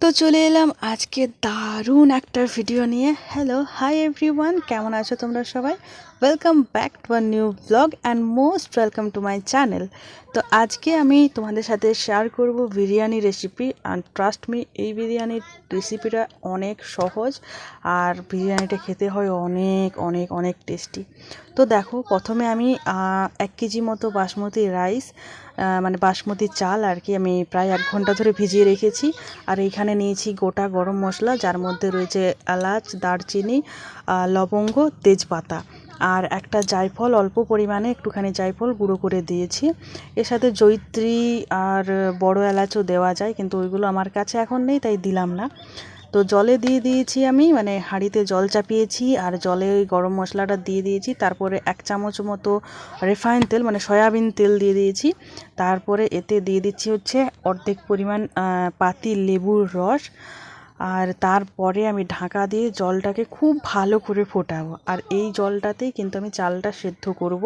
তো চলে এলাম আজকে দারুণ একটা ভিডিও নিয়ে। হ্যালো হাই এভরিওয়ান কেমন আছো তোমরা সবাই? Welcome back to our new blog and most welcome to my channel তো আজকে আমি তোমাদের সাথে শেয়ার করব biryani recipe and trust me এই বিরিয়ানির রেসিপিটা অনেক সহজ আর বিরিয়ানিটা খেতে হয় অনেক অনেক অনেক টেস্টি তো দেখো, প্রথমে আমি এক কেজি মতো বাসমতি রাইস মানে বাসমতি চাল আর কি আমি প্রায় এক ঘণ্টা ধরে ভিজিয়ে রেখেছি। আর এইখানে নিয়েছি গোটা গরম মশলা, যার মধ্যে রয়েছে এলাচ, দারচিনি লবঙ্গ, তেজপাতা। আর একটা জায়ফল, অল্প পরিমাণে একটুখানি জায়ফল গুঁড়ো করে দিয়েছি। এর সাথে জৈত্রী আর বড় এলাচও দেওয়া যায়, কিন্তু ওইগুলো আমার কাছে এখন নেই, তাই দিলাম না। তো জলে দিয়ে দিয়েছি আমি মানে হাঁড়িতে জল চাপিয়েছি আর জলে ওই গরম মশলাটা দিয়ে দিয়েছি। তারপরে এক চামচ মতো রিফাইন তেল মানে সয়াবিন তেল দিয়ে দিয়েছি। তারপরে এতে দিয়ে দিচ্ছি হচ্ছে অর্ধেক পরিমাণ পাতি লেবুর রস। আর তারপরে আমি ঢাকা দিয়ে জলটাকে খুব ভালো করে ফোটাবো। আর এই জলটাতেই কিন্তু আমি চালটা সেদ্ধ করব।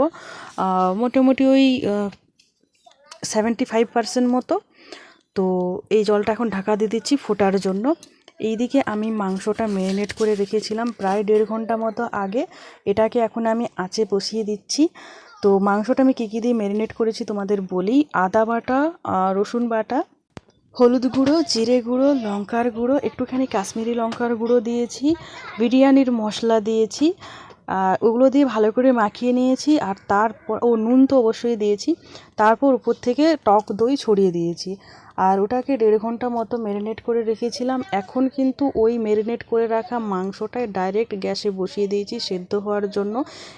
মোটামুটি ওই সেভেন্টি ফাইভ পার্সেন্ট মতো। তো এই জলটা এখন ঢাকা দিয়ে দিচ্ছি ফোটার জন্য। এইদিকে আমি মাংসটা ম্যারিনেট করে রেখেছিলাম প্রায় দেড় ঘণ্টা মতো আগে। এটাকে এখন আমি আঁচে বসিয়ে দিচ্ছি। তো মাংসটা আমি কী কী দিয়ে ম্যারিনেট করেছি তোমাদের বলি। আদা বাটা রসুন বাটা হলুদ গুঁড়ো জিরে গুঁড়ো লঙ্কার গুঁড়ো একটুখানি কাশ্মীরি লঙ্কার গুঁড়ো দিয়েছি বিরিয়ানির মশলা দিয়েছি আহ, ওগুলো দিয়ে ভালো করে মাখিয়ে নিয়েছি আর তারপর ও নুন তো অবশ্যই দিয়েছি তারপর উপর থেকে টক দই ছড়িয়ে দিয়েছি আর ওটাকে দেড় ঘণ্টা মতো ম্যারিনেট করে রেখেছিলাম এখন কিন্তু ওই ম্যারিনেট করে রাখা মাংসটাই ডাইরেক্ট গ্যাসে বসিয়ে দিয়েছি সেদ্ধ হওয়ার জন্য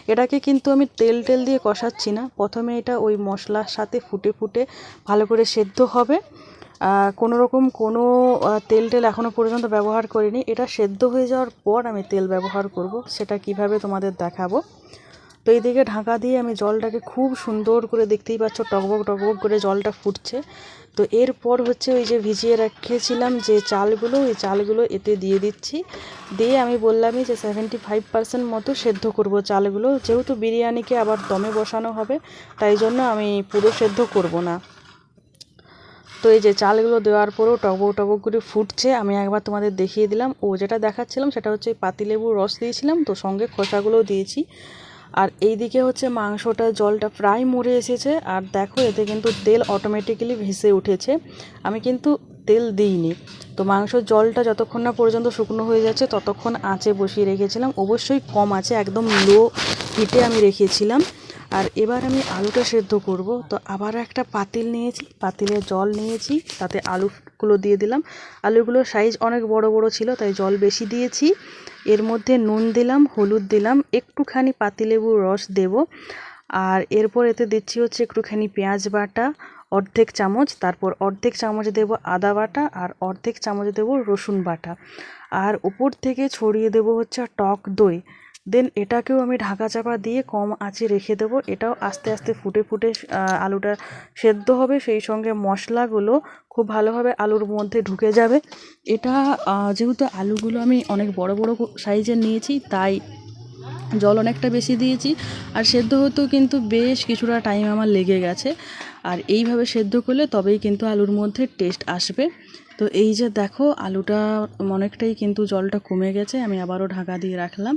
এটাকে কিন্তু আমি তেল টেল দিয়ে কষাচ্ছি না প্রথমে এটা ওই মশলার সাথে ফুটে ফুটে ভালো করে সেদ্ধ হবে কোনো রকম কোনো তেল টেল এখনও পর্যন্ত ব্যবহার করিনি। এটা সেদ্ধ হয়ে যাওয়ার পর আমি তেল ব্যবহার করব। সেটা কীভাবে তোমাদের দেখাবো। তো এইদিকে ঢাকা দিয়ে আমি জলটাকে খুব সুন্দর করে দেখতেই পাচ্ছ, টকবক টকবক করে জলটা ফুটছে। তো এরপর হচ্ছে ওই যে ভিজিয়ে রেখেছিলাম যে চালগুলো, ওই চালগুলো এতে দিয়ে দিচ্ছি। দিয়ে আমি বললামই যে সেভেন্টি ফাইভ পার্সেন্ট মতো সেদ্ধ করব চালগুলো। যেহেতু বিরিয়ানিকে আবার দমে বসানো হবে, তাই জন্য আমি পুরো সেদ্ধ করব না। তো এই যে চালগুলো দেওয়ার পরেও টবক টবক করে ফুটছে, আমি একবার তোমাদের দেখিয়ে দিলাম। ও যেটা দেখাচ্ছিলাম সেটা হচ্ছে পাতিলেবুর রস দিয়েছিলাম, তো সঙ্গে খোসাগুলো দিয়েছি। আর এই দিকে হচ্ছে মাংসটা জলটা প্রায় মরে এসেছে, আর দেখো এতে কিন্তু তেল অটোমেটিক্যালি ভেসে উঠেছে। আমি কিন্তু তেল দিইনি, তো মাংসর জলটা যতক্ষণ না পর্যন্ত শুকনো হয়ে যাচ্ছে ততক্ষণ আঁচে বসিয়ে রেখেছিলাম। অবশ্যই কম আছে একদম লো হিটে আমি রেখেছিলাম। আর এবার আমি আলুটা সেদ্ধ করব। তো আবার একটা পাতিল নিয়েছি, পাতিলে জল নিয়েছি, তাতে আলুগুলো দিয়ে দিলাম। আলুগুলোর সাইজ অনেক বড় বড় ছিল, তাই জল বেশি দিয়েছি। এর মধ্যে নুন দিলাম, হলুদ দিলাম, একটুখানি পাতিলেবুর রস দেব। আর এরপর এতে দিচ্ছি হচ্ছে একটুখানি পেঁয়াজ বাটা, অর্ধেক চামচ, তারপর অর্ধেক চামচ দেব আদা বাটা, আর অর্ধেক চামচ দেব রসুন বাটা। আর উপর থেকে ছড়িয়ে দেব হচ্ছে টক দই। দেন এটাকেও আমি ঢাকা চাপা দিয়ে কম আঁচে রেখে দেবো। এটাও আস্তে আস্তে ফুটে ফুটে আলুটা সেদ্ধ হবে। সেই সঙ্গে মশলাগুলো খুব ভালোভাবে আলুর মধ্যে ঢুকে যাবে। এটা যেহেতু আলুগুলো আমি অনেক বড় বড় সাইজের নিয়েছি, তাই জল অনেকটা বেশি দিয়েছি। আর সেদ্ধ হতেও কিন্তু বেশ কিছুটা টাইম আমার লেগে গেছে। আর এইভাবে সেদ্ধ করলে তবেই কিন্তু আলুর মধ্যে টেস্ট আসবে। তো এই যে দেখো, আলুটা অনেকটাই কিন্তু জলটা কমে গেছে, আমি আবারও ঢাকা দিয়ে রাখলাম।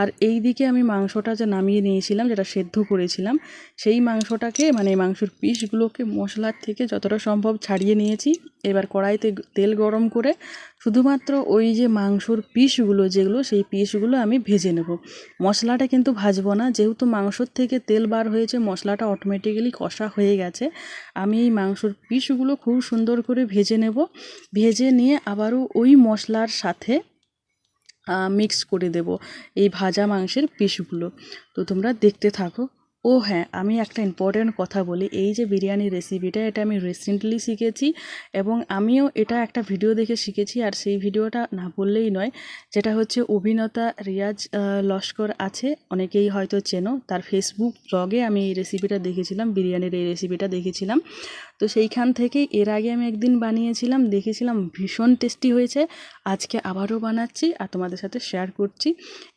আর এই দিকে আমি মাংসটা যে নামিয়ে নিয়েছিলাম, যেটা সেদ্ধ করেছিলাম, সেই মাংসটাকে মানে মাংসের পিসগুলোকে মশলার থেকে যতটা সম্ভব ছাড়িয়ে নিয়েছি। এবার কড়াইতে তেল গরম করে শুধুমাত্র ওই যে মাংসর পিসগুলো যেগুলো, সেই পিসগুলো আমি ভেজে নেব। মশলাটা কিন্তু ভাজবো না, যেহেতু মাংসর থেকে তেল বার হয়েছে, মশলাটা অটোমেটিক্যালি কষা হয়ে গেছে, আমি এই মাংসর পিসগুলো খুব সুন্দর করে ভেজে নেব। ভেজে নিয়ে আবারও ওই মশলার সাথে মিক্স করে দেব এই ভাজা মাংসের পিসগুলো। তো তোমরা দেখতে থাকো। ও হ্যাঁ আমি একটা ইম্পর্ট্যান্ট কথা বলি। এই যে বিরিয়ানির রেসিপিটা এটা আমি রিসেন্টলি শিখেছি এবং আমিও এটা একটা ভিডিও দেখে শিখেছি। আর সেই ভিডিওটা না বললেই নয়, যেটা হচ্ছে অভিনেতা রিয়াজ লস্কর আছে। অনেকেই হয়তো চেনো। তার ফেসবুক ব্লগে আমি এই রেসিপিটা দেখেছিলাম, বিরিয়ানির এই রেসিপিটা দেখেছিলাম। তো সেইখান থেকে এর আগে আমি একদিন বানিয়েছিলাম দেখেছিলাম ভীষণ টেস্টি হয়েছে। আজকে আবারও বানাচ্ছি আর তোমাদের সাথে শেয়ার করছি।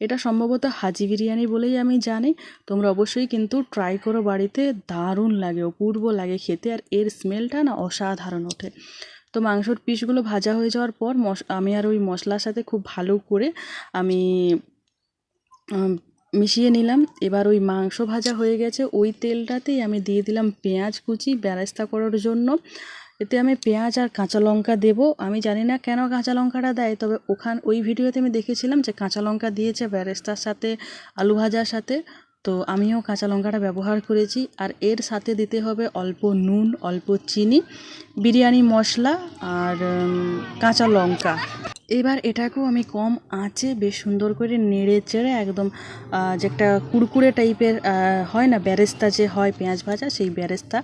এটা সম্ভবত হাজি বিরিয়ানি বলেই আমি জানি। তোমরা অবশ্যই কিন্তু ট্রাই করো বাড়িতে দারুণ লাগে অপূর্ব লাগে খেতে আর এর স্মেলটা না অসাধারণ ওঠে। তো মাংসর পিসগুলো ভাজা হয়ে যাওয়ার পর মশ আমি আর ওই মশলার সাথে খুব ভালো করে আম, মিশিয়ে নিলাম। এবার ওই মাংস ভাজা হয়ে গেছে। ওই তেলটাতেই আমি দিয়ে দিলাম পেঁয়াজ কুচি বেরেস্তা করার জন্য। এতে আমি পেঁয়াজ আর কাঁচা লঙ্কা দেবো। আমি জানি না কেন কাঁচা লঙ্কাটা দেয়, তবে ওখান ওই ভিডিওতে আমি দেখেছিলাম যে কাঁচা লঙ্কা দিয়েছে ব্যারেস্তার সাথে, আলু ভাজার সাথে। তো আমিও কাঁচা লঙ্কাটা ব্যবহার করেছি। আর এর সাথে দিতে হবে অল্প নুন, অল্প চিনি, বিরিয়ানি মশলা আর কাঁচা লঙ্কা। এবার এটাকেও আমি কম আঁচে বেশ সুন্দর করে নেড়ে চেড়ে একদম যে একটা কুড়কুড়ে টাইপের হয় না, ব্যারেস্তা যে হয় পেঁয়াজ ভাজা, সেই ব্যারেস্তা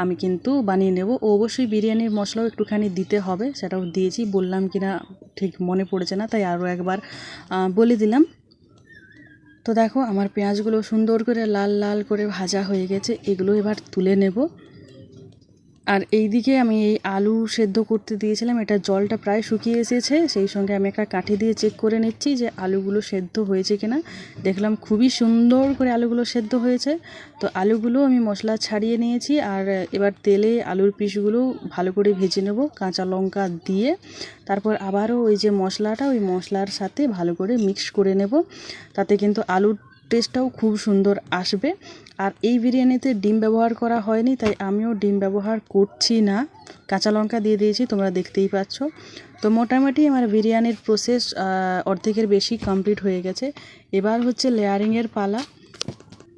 আমি কিন্তু বানিয়ে নেব। অবশ্যই বিরিয়ানির মশলাও একটুখানি দিতে হবে, সেটাও দিয়েছি, বললাম কিনা ঠিক মনে পড়েছে না, তাই আরও একবার বলে দিলাম। তো দেখো, আমার পেঁয়াজগুলো সুন্দর করে লাল লাল করে ভাজা হয়ে গেছে, এগুলো এবার তুলে নেব। আর এইদিকে আমি এই আলু সেদ্ধ করতে দিয়েছিলাম, এটা জলটা প্রায় শুকিয়ে এসেছে, সেই সঙ্গে আমি একটা কাঠি দিয়ে চেক করে নিচ্ছি যে আলুগুলো সেদ্ধ হয়েছে কিনা। দেখলাম খুবই সুন্দর করে আলুগুলো সেদ্ধ হয়েছে। তো আলুগুলো আমি মশলা ছাড়িয়ে নিয়েছি আর এবার তেলে আলুর পিসগুলো ভালো করে ভেজে নেব, কাঁচা লঙ্কা দিয়ে। তারপর আবারও ওই যে মশলাটা, ওই মশলার সাথে ভালো করে মিক্স করে নেব। তাতে কিন্তু আলুর টেস্টটাও খুব সুন্দর আসবে। আর এই বিরিয়ানিতে ডিম ব্যবহার করা হয়নি, তাই আমিও ডিম ব্যবহার করছি না। কাঁচা লঙ্কা দিয়ে দিয়েছি, তোমরা দেখতেই পাচ্ছ। তো মোটামুটি আমার বিরিয়ানির প্রসেস অর্ধেকের বেশি কমপ্লিট হয়ে গেছে। এবার হচ্ছে লেয়ারিংয়ের পালা।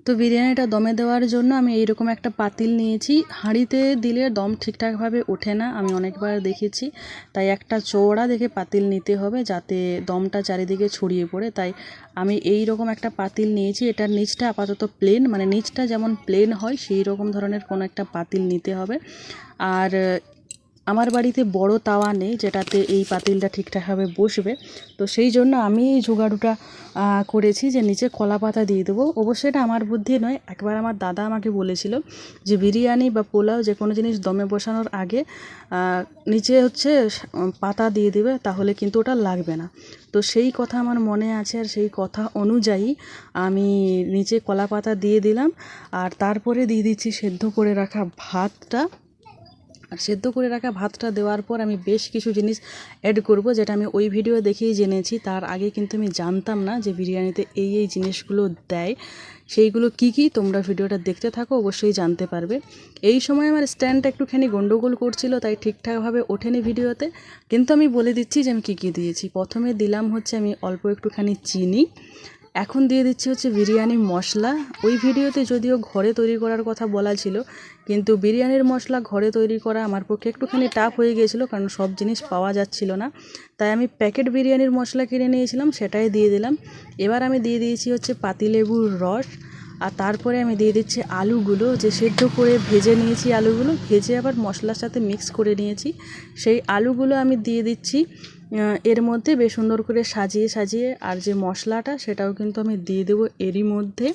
তো বিরিয়ানিটা দমে দেওয়ার জন্য আমি এইরকম একটা পাতিল নিয়েছি। হাঁড়িতে দিলে দম ঠিকঠাকভাবে ওঠে না, আমি অনেকবার দেখেছি। তাই একটা চওড়া দেখে পাতিল নিতে হবে যাতে দমটা চারিদিকে ছড়িয়ে পড়ে। তাই আমি এই রকম একটা পাতিল নিয়েছি এটার নিচটা আপাতত প্লেন মানে নিচটা যেমন প্লেন হয় সেই রকম ধরনের কোনো একটা পাতিল নিতে হবে। আর আমার বাড়িতে বড় তাওয়া নেই, যেটাতে এই পাতিলটা ঠিকঠাকভাবে বসবে। তো সেই জন্য আমি এই জোগাড়ুটা করেছি যে নিচে কলা পাতা দিয়ে দেবো। অবশ্যই এটা আমার বুদ্ধি নয়, একবার আমার দাদা আমাকে বলেছিল যে বিরিয়ানি বা পোলাও যে কোনো জিনিস দমে বসানোর আগে নিচে হচ্ছে পাতা দিয়ে দেবে, তাহলে কিন্তু ওটা লাগবে না। তো সেই কথা আমার মনে আছে আর সেই কথা অনুযায়ী আমি নিচে কলা পাতা দিয়ে দিলাম, আর তারপরে দিয়ে দিচ্ছি সেদ্ধ করে রাখা ভাতটা। আর সেদ্ধ করে রাখা ভাতটা দেওয়ার পর আমি বেশ কিছু জিনিস অ্যাড করব, যেটা আমি ওই ভিডিও দেখেই জেনেছি। তার আগে কিন্তু আমি জানতাম না যে বিরিয়ানিতে এই এই জিনিসগুলো দেয়। সেইগুলো কি কি তোমরা ভিডিওটা দেখতে থাকো, অবশ্যই জানতে পারবে। এই সময় আমার স্ট্যান্ডটা একটুখানি গন্ডগোল করছিল, তাই ঠিকঠাকভাবে ওঠেনি ভিডিওতে কিন্তু আমি বলে দিচ্ছি যে আমি কী কী দিয়েছি? প্রথমে দিলাম হচ্ছে আমি অল্প একটুখানি চিনি। এখন দিয়ে দিচ্ছি হচ্ছে বিরিয়ানি মশলা। ওই ভিডিওতে যদিও ঘরে তৈরি করার কথা বলা ছিল, কিন্তু বিরিয়ানির মশলা ঘরে তৈরি করা আমার পক্ষে একটুখানি টাফ হয়ে গিয়েছিল, কারণ সব জিনিস পাওয়া যাচ্ছিল না। তাই আমি প্যাকেট বিরিয়ানির মশলা কিনে নিয়েছিলাম, সেটাই দিয়ে দিলাম। এবার আমি দিয়ে দিয়েছি হচ্ছে পাতিলেবুর রস। আর তারপরে আমি দিয়ে দিচ্ছি আলুগুলো, যে সেদ্ধ করে ভেজে নিয়েছি আলুগুলো, ভেজে আবার মশলার সাথে মিক্স করে নিয়েছি। সেই আলুগুলো আমি দিয়ে দিচ্ছি এর মধ্যে বেশ সুন্দর করে সাজিয়ে সাজিয়ে, আর যে মশলাটা সেটাও কিন্তু আমি দিয়ে দেবো এরই মধ্যে।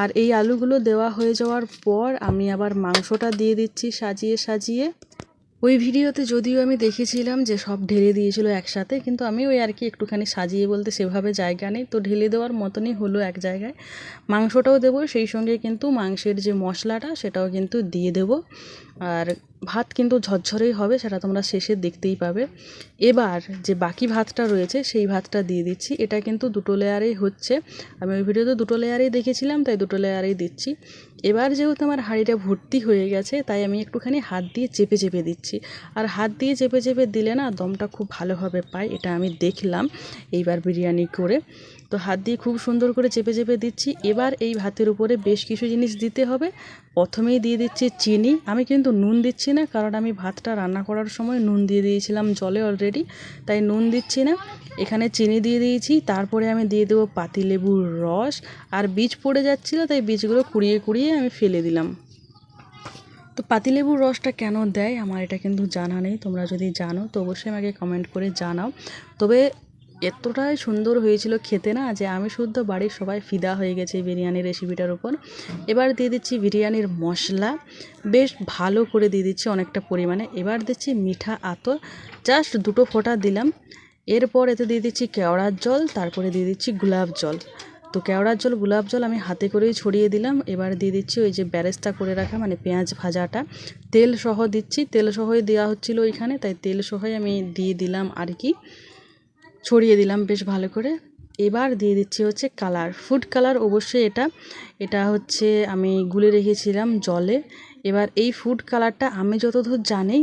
আর এই আলুগুলো দেওয়া হয়ে যাওয়ার পর আমি আবার মাংসটা দিয়ে দিচ্ছি সাজিয়ে সাজিয়ে। ওই ভিডিওতে যদিও আমি দেখেছিলাম যে সব ঢেলে দিয়েছিল একসাথে, কিন্তু আমি ওই আর কি একটুখানি সাজিয়ে বলতে সেভাবে জায়গা নেই। তো ঢেলে দেওয়ার মতনই হলো এক জায়গায়। মাংসটাও দেবো, সেই সঙ্গে কিন্তু মাংসের যে মশলাটা, সেটাও কিন্তু দিয়ে দেবো। আর ভাত কিন্তু ঝরঝরেই হবে, সেটা তোমরা শেষে দেখতেই পাবে। এবার যে বাকি ভাতটা রয়েছে, সেই ভাতটা দিয়ে দিচ্ছি। এটা কিন্তু দুটো লেয়ারেই হচ্ছে। আমি ওই ভিডিওতে দুটো লেয়ারেই দেখেছিলাম, তাই দুটো লেয়ারেই দিচ্ছি। এবার যেহেতু আমার হাঁড়িটা ভর্তি হয়ে গেছে, তাই আমি একটুখানি হাত দিয়ে চেপে চেপে দিচ্ছি। আর হাত দিয়ে চেপে চেপে দিলে না, দমটা খুব ভালোভাবে পায়, এটা আমি দেখলাম এইবার বিরিয়ানি করে। তো হাত দিয়ে খুব সুন্দর করে চেপে চেপে দিচ্ছি। এবার এই ভাতের উপরে বেশ কিছু জিনিস দিতে হবে। প্রথমেই দিয়ে দিচ্ছি চিনি। আমি কিন্তু নুন দিচ্ছি না, কারণ আমি ভাতটা রান্না করার সময় নুন দিয়ে দিয়েছিলাম জলে অলরেডি তাই নুন দিচ্ছি না। এখানে চিনি দিয়ে দিয়েছি, তারপরে আমি দিয়ে দেবো পাতিলেবুর রস। আর বীজ পড়ে যাচ্ছিল, তাই বীজগুলো কুড়িয়ে কুড়িয়ে আমি ফেলে দিলাম। তো পাতিলেবুর রসটা কেন দেয়, আমার এটা কিন্তু জানা নেই, তোমরা যদি জানো তো অবশ্যই আমাকে কমেন্ট করে জানাও। তবে এতটাই সুন্দর হয়েছিল খেতে না যে আমি শুদ্ধ বাড়ির সবাই ফিদা হয়ে গেছে বিরিয়ানির রেসিপিটার উপর। এবার দিয়ে দিচ্ছি বিরিয়ানির মশলা। বেশ ভালো করে দিয়ে দিচ্ছি অনেকটা পরিমাণে। এবার দিচ্ছি মিঠা আতর। জাস্ট দুটো ফোঁটা দিলাম। এরপর এতে দিয়ে দিচ্ছি কেওড়ার জল, তারপরে দিয়ে দিচ্ছি গোলাপ জল। তো কেওড়ার জল, গোলাপ জল আমি হাতে করেই ছড়িয়ে দিলাম। এবার দিয়ে দিচ্ছি ওই যে ব্যারেস্তা করে রাখা মানে পেঁয়াজ ভাজাটা। তেল সহ দিচ্ছি। তেল সহই দেওয়া হচ্ছিল ওইখানে, তাই তেল সহই আমি দিয়ে দিলাম আর কি। ছড়িয়ে দিলাম বেশ ভালো করে। এবার দিয়ে দিচ্ছি হচ্ছে কালার। ফুড কালার অবশ্যই এটা। এটা হচ্ছে আমি গুলে রেখেছিলাম জলে। এবার এই ফুড কালারটা আমি যতদূর জানি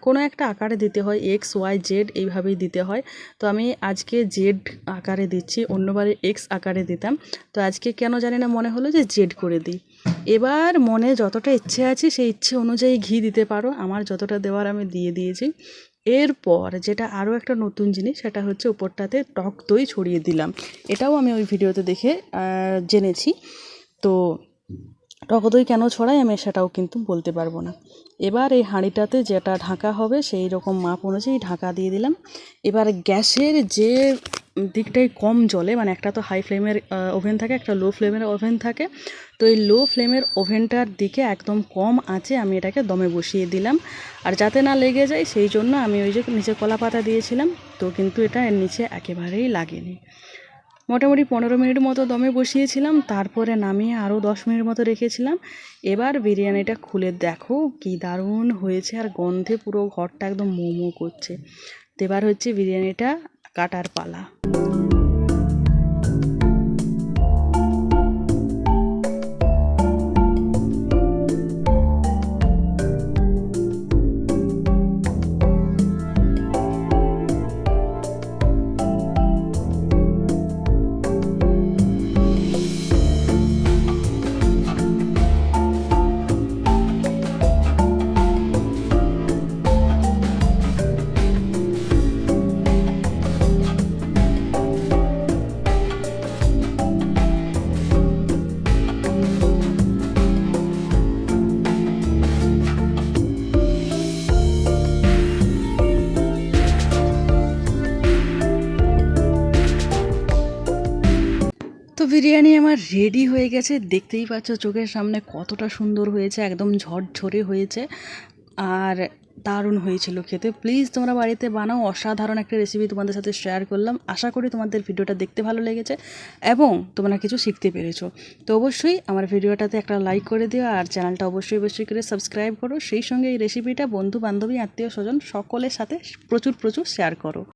কোনো একটা আকারে দিতে হয়। এক্স ওয়াই জেড এইভাবেই দিতে হয়। তো আমি আজকে জেড আকারে দিচ্ছি, অন্যবারে এক্স আকারে দিতাম। তো আজকে কেন জানি না মনে হলো যে জেড করে দিই। এবার মনে যতটা ইচ্ছে আছে সেই ইচ্ছে অনুযায়ী ঘি দিতে পারো। আমার যতটা দেওয়ার আমি দিয়ে দিয়েছি। এরপর যেটা আরও একটা নতুন জিনিস, সেটা হচ্ছে উপরটাতে টক দই ছড়িয়ে দিলাম। এটাও আমি ওই ভিডিওতে দেখে জেনেছি। তো টক দই কেন ছড়াই আমি সেটাও কিন্তু বলতে পারব না। এবার এই হাঁড়িটাতে যেটা ঢাকা হবে সেই রকম মাপ অনুযায়ী ঢাকা দিয়ে দিলাম। এবার গ্যাসের যে দিকটাই কম জলে মানে একটা তো হাই ফ্লেমের ওভেন থাকে, একটা লো ফ্লেমের ওভেন থাকে, তো এই লো ফ্লেমের ওভেনটার দিকে একদম কম আছে আমি এটাকে দমে বসিয়ে দিলাম। আর যাতে না লেগে যায় সেই জন্য আমি ওই যে নিচে কলা পাতা দিয়েছিলাম, তো কিন্তু এটা এর নিচে একেবারেই লাগেনি। মোটামুটি পনেরো মিনিট মতো দমে বসিয়েছিলাম, তারপরে নামিয়ে আরও দশ মিনিট মতো রেখেছিলাম। এবার বিরিয়ানিটা খুলে দেখো কি দারুণ হয়েছে আর গন্ধে পুরো ঘরটা একদম মোমো করছে। এবার হচ্ছে বিরিয়ানিটা কাটার পালা। বিরিয়ানি আমার রেডি হয়ে গেছে। দেখতেই পাচ্ছ চোখের সামনে কতটা সুন্দর হয়েছে, একদম ঝরঝরে হয়েছে আর দারুণ হয়েছিল খেতে। প্লিজ তোমরা বাড়িতে বানাও, অসাধারণ একটা রেসিপি তোমাদের সাথে শেয়ার করলাম। আশা করি তোমাদের ভিডিওটা দেখতে ভালো লেগেছে এবং তোমরা কিছু শিখতে পেরেছ। তো অবশ্যই আমার ভিডিওটাতে একটা লাইক করে দিও আর চ্যানেলটা অবশ্যই অবশ্যই করে সাবস্ক্রাইব করো। সেই সঙ্গে এই রেসিপিটা বন্ধু বান্ধবী আত্মীয় স্বজন সকলের সাথে প্রচুর প্রচুর শেয়ার করো।